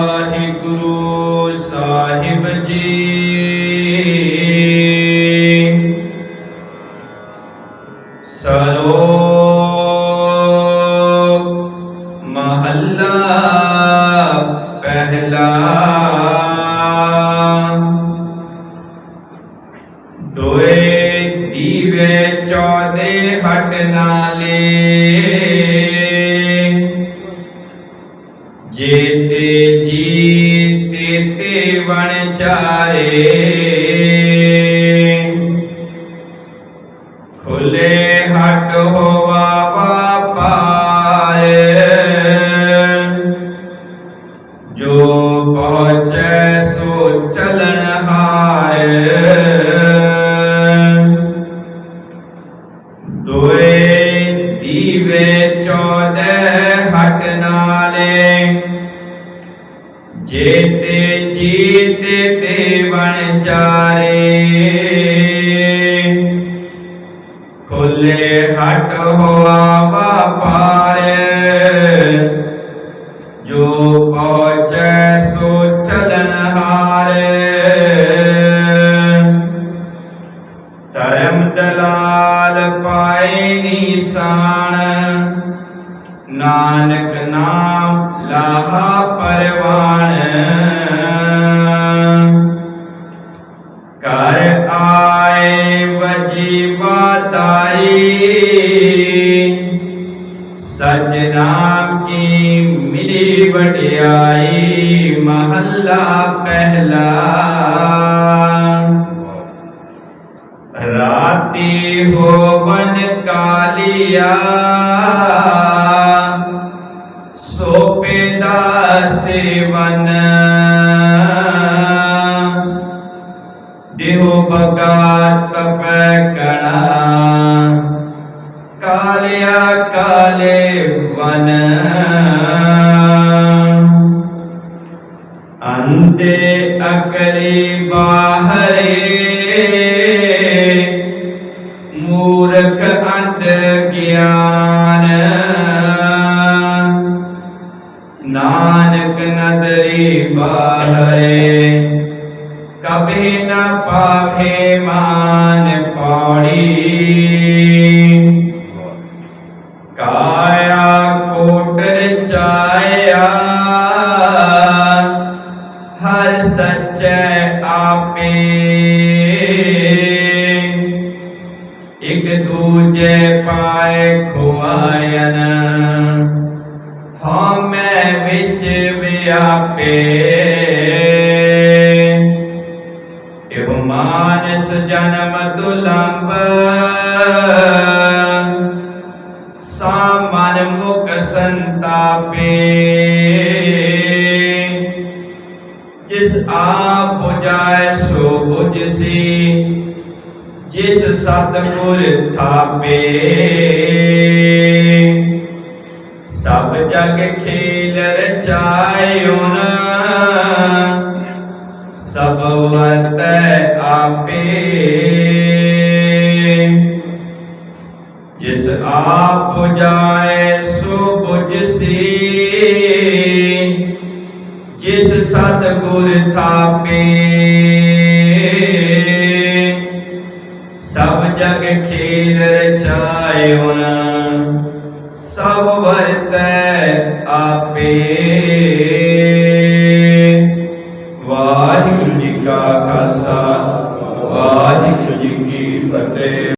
ਵਾਹਿਗੁਰੂ ਸਾਹਿਬ ਜੀ ਸਰੋ ਮਹੱਲਾ ਪਹਿਲਾ ਦੋਏ ਦੀਵੇ ਚੌਦੇ ਹਟ ਨਾਲੇ जीते जीते ते वन चारे ਜੇਤੇ ਜੀਤੇ ਤੇ ਵਣ ਚਾਰੇ। ਖੁੱਲੇ ਹਟ ਹੋਆ ਵਾਪਾਰ, ਜੋ ਪਹੁੰਚੈ ਸੋ ਚਲਨ ਹਾਰ। ਧਰਮ ਦਲਾਲ ਪਾਏ ਨਿਸ਼ਾਨ ਨਾਨਕ ਨਾਮ ਲਾਹਾ ਪਰਵਾਨ ਕਰ ਆਏ ਵਜੀ ਵਾਦਾਈ ਸਚ ਨਾਮ ਕੀ ਮਿਲੀ ਵਡਿਆਈ ਮਹੱਲਾ ਪਹਿਲਾ। ਰਾਤੀ ਹੋਵਨ ਕਾਲਿਆ ਦੇਹੋ ਤਪੈ ਕਣਾ ਕਾਲਿਆ ਕਾਲੇ ਵਨ ਅੰਦੇ ਅਕਲੀ ਬਾਹਰੇ ਮੂਰਖ ਅੰਧ ਗਿਆਨ ਨਾਨਕ ਨਦਰੀ ਬਾਹਰੇ کبھی نہ پاوے مان پاڑی کایا کوٹر چایا ہر سچے آپے ایک دوجے پائے کھوائن ہاں میں بچ بھی آپے ਮਾਨਸ ਜਨਮ ਦੁਲੰਭ ਸਾਮਨ ਮੁਖ ਸੰਤਾਪੇ ਜਿਸ ਆਪ 부ਜਾਏ ਸੋ 부ਜਸੀ ਜਿਸ ਸਤਿਗੁਰ ਥਾਪੇ ਸਭ ਜਗ ਖੇਲ ਰਚਾਇਉਨ ਸਭ آپے جس آپ جائے سو بج سی جس سد گر تھاپے سب جگ کھیل رچائے ہونا سب ورت آپے